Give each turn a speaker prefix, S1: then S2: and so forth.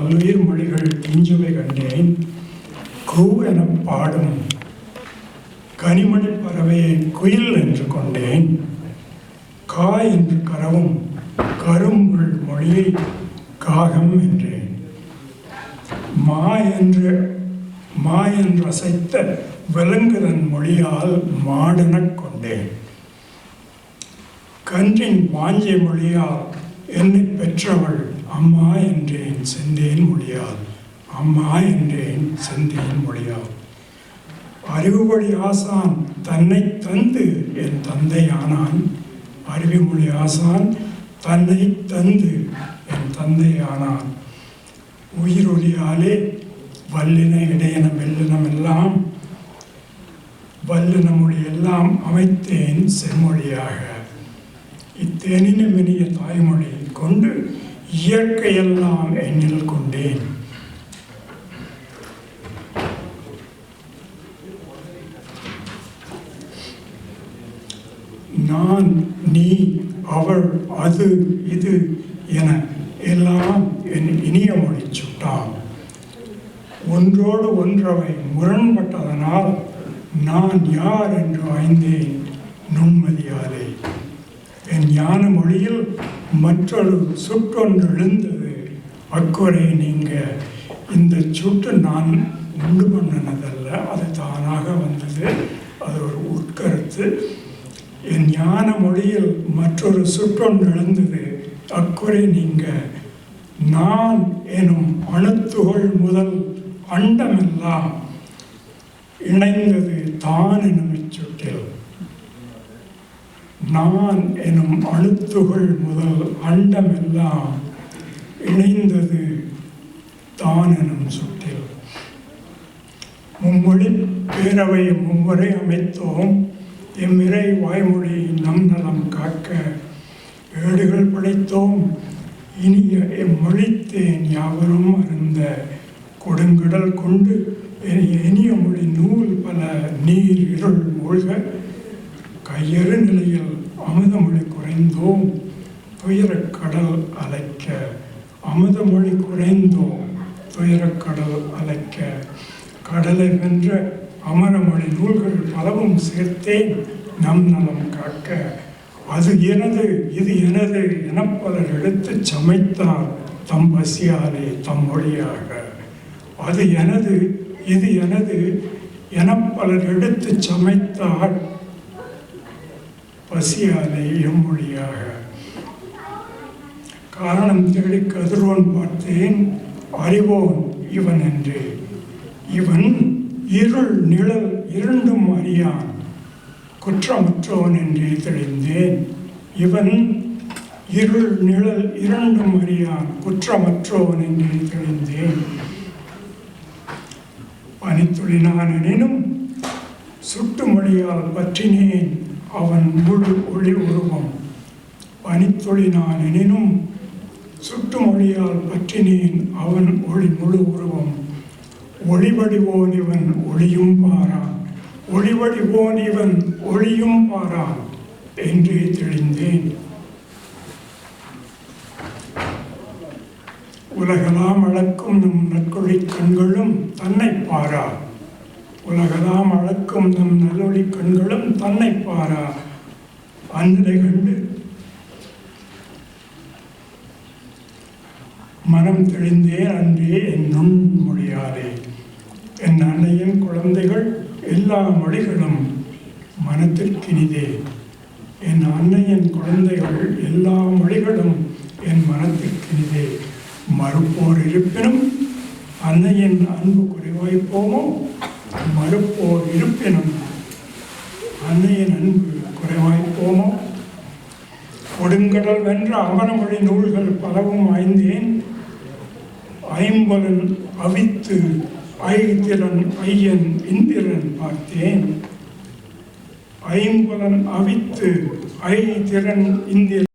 S1: பல்லுயிர் மொழிகள் இஞ்சுவை கண்டேன். கூ என பாடும் கனிமணி பறவையை குயில் என்று கொண்டேன். கா என்று கரவும் கரும்புள் மொழியை காகம் என்றேன். மா என்று மா என்று அசைத்த விலங்குதன் மொழியால் மாடெனக் கொண்டேன். கன்றின் வாஞ்சை மொழியால் என்னை பெற்றவள் அம்மா என்றேன் செந்தேன் மொழியால். அம்மா என்றேன் செந்தேன் மொழியால். அறிவுமொழி ஆசான் தன்னை தந்து என் தந்தை ஆனான். அறிவுமொழி ஆசான் தன்னை தந்து என் தந்தை ஆனான். உயிரொலியாலே வல்லின இடையின வெல்லினம் எல்லாம் வல்லின மொழி எல்லாம் அமைத்தேன் செம்மொழியாக. இத்தேனினும் இனிய தாய்மொழி கொண்டு இயற்கையெல்லாம் எண்ணில் கொண்டேன். நான் நீ அவள் அது இது என எல்லாம் என் இனிய மொழி சுட்டான். ஒன்றோடு ஒன்றவை முரண்பட்டதனால் நான் யார் என்று ஆய்ந்தேன் நுண்மதியாலே என் ஞான மொழியில் மற்றொரு சுற்றொன்று எழுந்தது. அக்குறை நீங்கள் இந்த சுட்டு நான் உண்டு பண்ணினதல்ல அது தானாக வந்தது. அது ஒரு உட்கருத்து. என் ஞான மொழியில் மற்றொரு சுற்றொன்று எழுந்தது. அக்குறை நீங்கள் நான் எனும் அணுத்துகள் முதல் அண்டமெல்லாம் இணைந்தது தான் எனும் இச்சுட்டில். நான் எனும் அழுத்துகள் முதல் அண்டமெல்லாம் இணைந்தது தான் எனும் சுற்றில் மும்மொழி பேரவை மும்முறை அமைத்தோம். எம்மிறை வாய்மொழி நம் நலம் காக்க ஏடுகள் படைத்தோம். இனிய எம்மொழித்தேன் யாவரும் அறிந்த கொடுங்கடல் கொண்டு இனிய இனிய மொழி நூல் பல நீர் இருள் மூழ்க கையறு நிலையில் அமுதமொழி குறைந்தோம். துயரக்கடல் அலைக்க அமுதமொழி குறைந்தோம். துயரக்கடல் அலைக்க கடலை வென்ற அமரமொழி நூல்கள் பலவும் சேர்த்தேன். நம் நலம் காக்க அது எனது இது எனது என பலர் எடுத்துச் சமைத்தார் தம் பசியாலே தம் மொழியாக. அது எனது இது எனது என பலர் எடுத்துச் சமைத்தார் பசியாலே எம்மொழியாக காரணம் தேடி கதிரோன் பார்த்தேன் அறிவோன் இவன் என்று. இவன் இருள் நிழல் இரண்டும் அறியான் குற்றமற்றவன் என்றே தெளிந்தேன் இவன் இருள் நிழல் இரண்டும் அறியான் குற்றமற்றவன் என்றே தெளிந்தேன் பனித்துளினான் எனினும் சுட்டுமொழியால் பற்றினேன். அவன் முழு ஒளி உருவம். பனித்துளினான் எனினும் சுட்டுமொழியால் பற்றினேன் அவன் ஒளி முழு உருவம். ஒளிவடிவோன் இவன் ஒளியும் பாரான் ஒளிவடிவோன் இவன் ஒளியும் பாரான் என்றே தெளிந்தேன். உலகலாம் அளக்கும் நம் நற்கொழி கண்களும் தன்னை பாரா. உலகெல்லாம் அழக்கும் நம் நல்லொளி கண்களும் தன்னை பாரா. அன்றை கண்டு மனம் தெளிந்தே அன்றே என் நுண்மொழியாலே. என் அன்னையின் குழந்தைகள் எல்லா மொழிகளும் மனத்திற்கினிதே. என் அன்னையின் குழந்தைகள் எல்லா மொழிகளும் என் மனத்திற்கினிதே. மறுப்போர் இருப்பினும் அன்னையின் அன்பு குறைவாய் மறுப்போர் இருப்பினும் அன்னையின் அன்பு குறைவாய் போமோ? கொடுங்கடல் வென்ற அவனமொழி நூல்கள் பலவும் ஆய்ந்தேன் ஐம்பலன் அவித்து ஐத்திரன் ஐயன் இந்திரன் பார்த்தேன். ஐம்பலன் அவித்து ஐ திறன் இந்திரன்